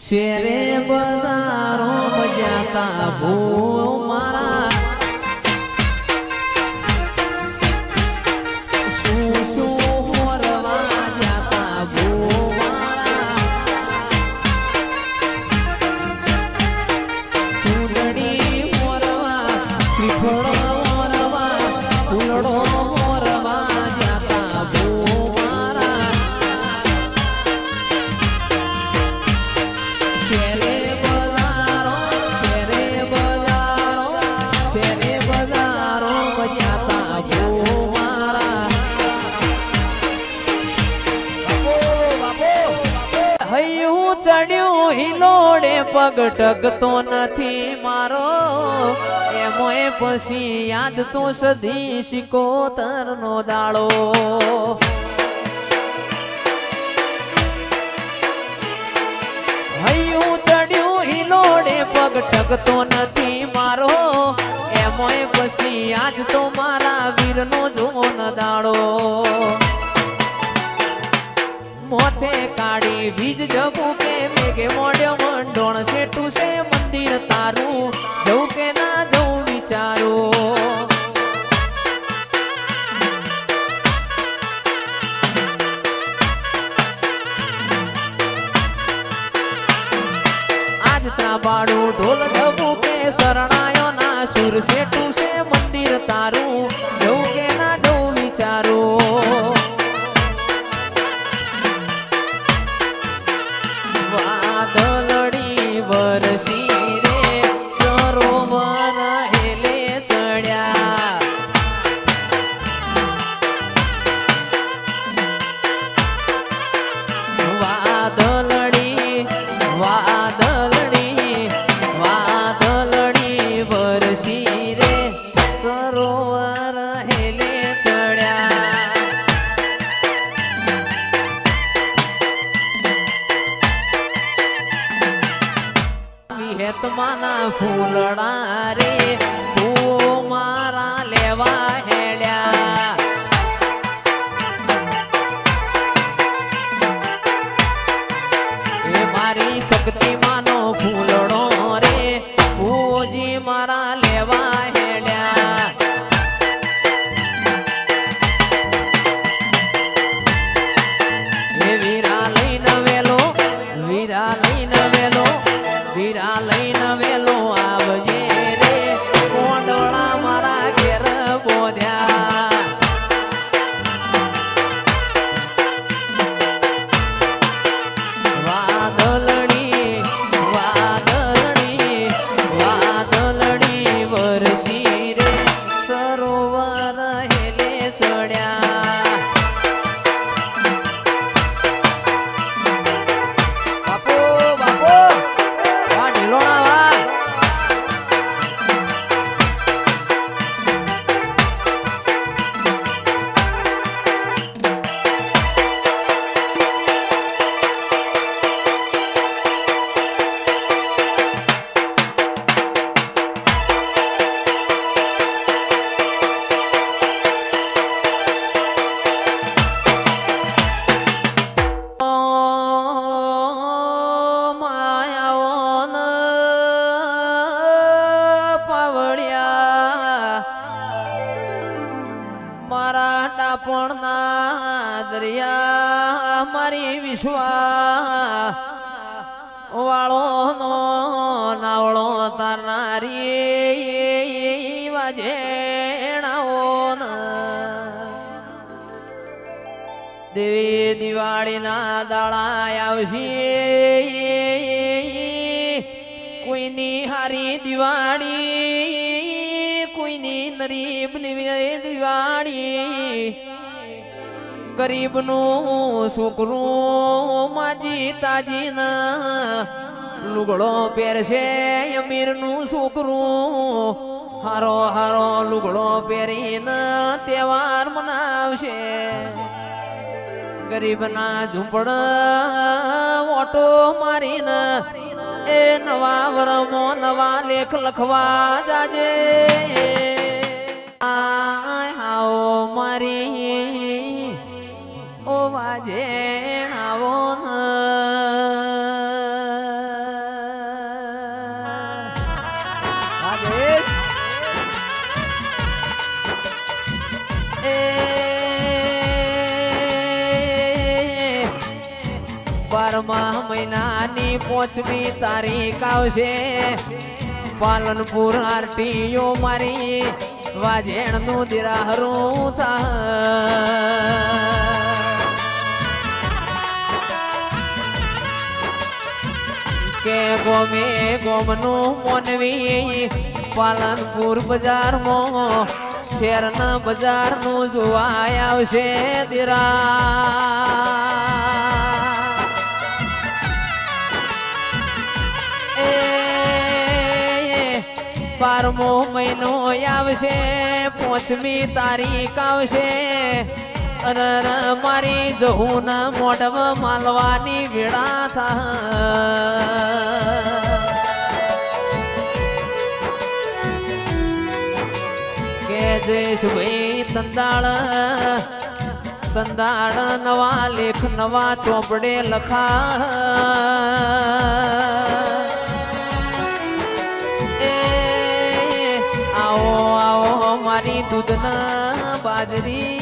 શેરે બજારો બજાતા ભૂ મારા પગ ટગતો નથી મારો. એમોય પછી યાદ તો સધી શિકોતર નો દાડો. હૈયું ચડ્યું હિલોડે, પગ ટગતો નથી મારો. એમોય પછી આજ તો મારા વીરનો જોન દાડો. વીજ જવું કે મેઘે મોડ્યો મંડોણ સેટું છે મંદિર તારું. જવું કે ના જવું વિચારો. આજ ત્રાબાડું ઢોલ ઢબું કે શરણાયો ના સુર સેટું મારા ડાપણના દરિયા મારી વિશ્વા વાળો નો નાવળો તારનારી વાજેણાઓ દેવી દિવાળીના દાળા આવશે. કોઈની હારી દિવાળી, કોઈની નરીબ દિવાળી. ગરીબનું છોકરું માજી તાજી લુગડો પહેરશે અમીરનું છોકરું. હારો હારો લુગડો પહેરીને તહેવાર મનાવશે. ગરીબના ઝુંપડ ઓટો મારીને એ નવા વરમો નવા લેખ લખવા જાજે. આય હાઓ મારી જેણાવો બારમા મહિનાની પોચમી તારીખ આવશે. પાલનપુર આરટીઓ મારી વાજેણનું દિરાહરું થા કે ગોમે ગોમનું મોનવી પાલનપુર બજારમાં, શેરના બજારનું જોવા આવશે દિરા બારમો મહિનો આવશે, પાંચમી તારીખ આવશે અરર, મારી જહું ના મોઢમાં માલવાની વેળા થા. કે જયેશભાઈ તંદાળ તંદાળ નવા લેખ, નવા ચોપડે લખા. આવો આવો, મારી દૂધના બાજરી.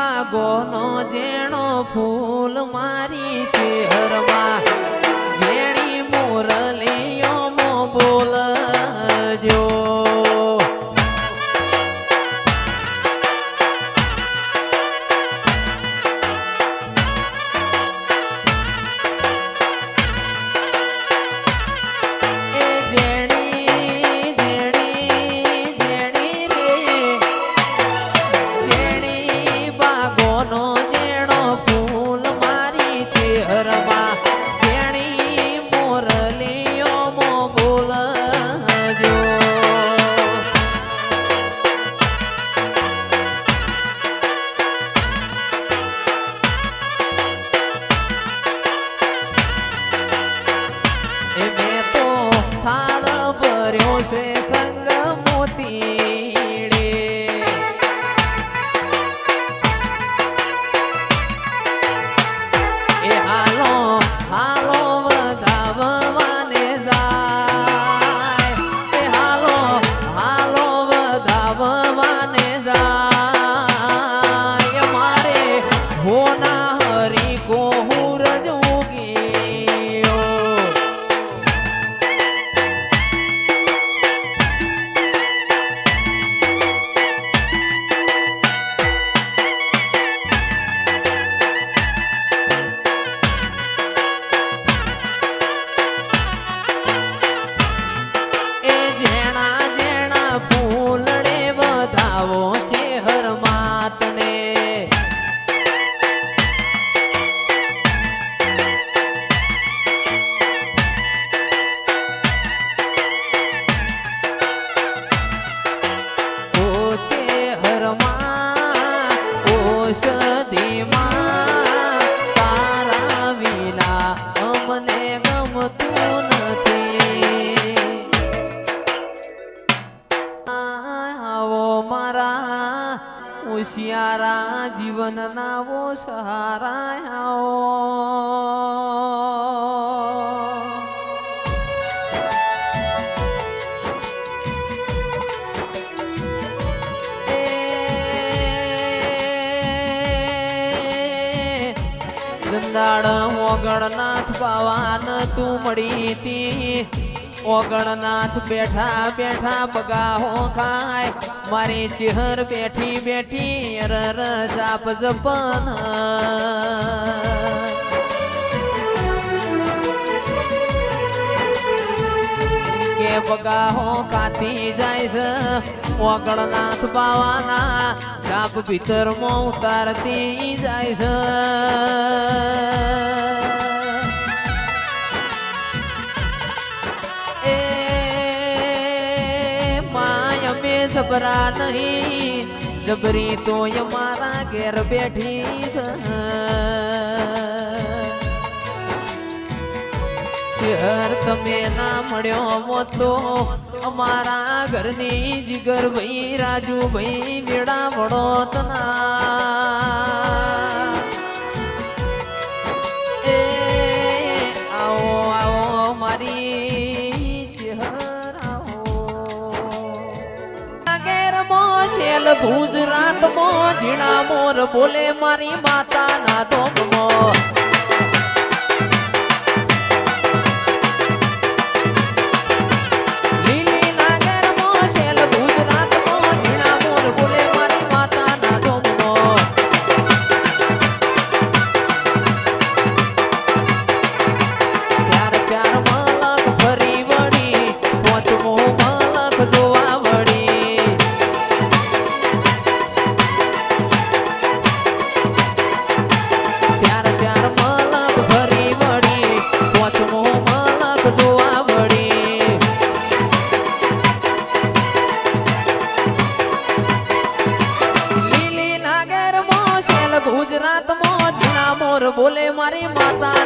ઈ બાગોનો જેણો ફૂલ મારી ચેહરમાં. જેણી મોરલીઓ મો બોલજો. ગંદાળ ઓગણનાથ પાવાન તું મળી તી ઓગણનાથ બેઠા બેઠા બગાહો ખાય. મારી ચેહર બેઠી બેઠી રર જાપ જપન. કે બગાહો કાતી જાય છે. ઓગણનાથ પાવાના જાપ મો ઉતારતી જાય છે. એ માય અમે જબરા નહીં, જબરી તો મારા ઘેર બેઠી છે. ઘર તમે ના મળ્યો હો તો અમારા ઘરની જીગર ભાઈ રાજુ ભાઈ મેળા વડોતના ગુજરાતમાં ઝીણા મોર બોલે મારી માતાના ધોમમાં. બોલે મારી માતાના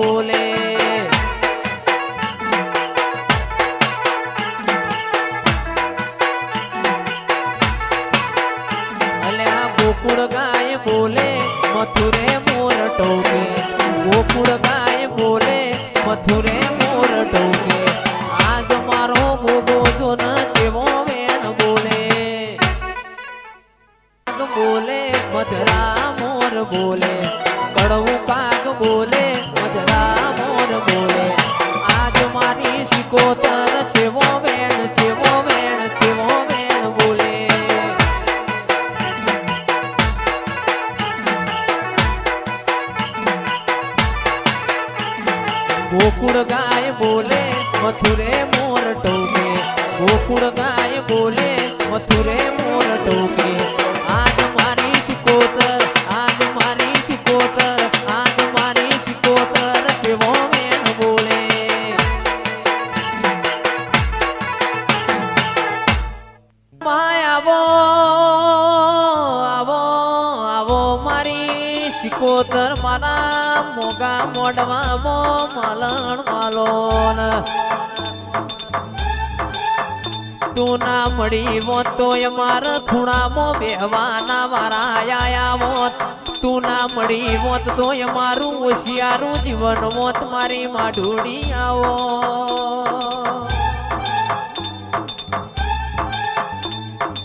બોલે ગોકુળ ગાય બોલે મથુરે મોર ટોકે ગોકુળ ગાય બોલે મથુરે મોર ટોકે આજ મારો ગોગો જો ન જેવો વેણ બોલે બોલે મધરા મોર બોલે કડવું કાગ બોલે મોગા મોઢવામાં મલણ માલોન. તું ના મળી હોત તો મારા ખૂણામાં બેહવાના વારા આયા મોત તું ના મળી હોત તો મારું હોશિયારું જીવન મોત મારી માઢુડી આવો.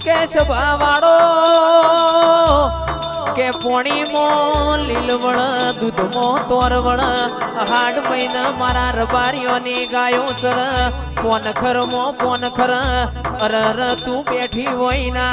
કે વાળો કે પોણીમાં લીલવણ મો, તોરવણ, હાડ મહિન મારા રબારીઓની ગાયો ચર. પોન ખરમાં પોન ખર અરર તું બેઠી હોય ને.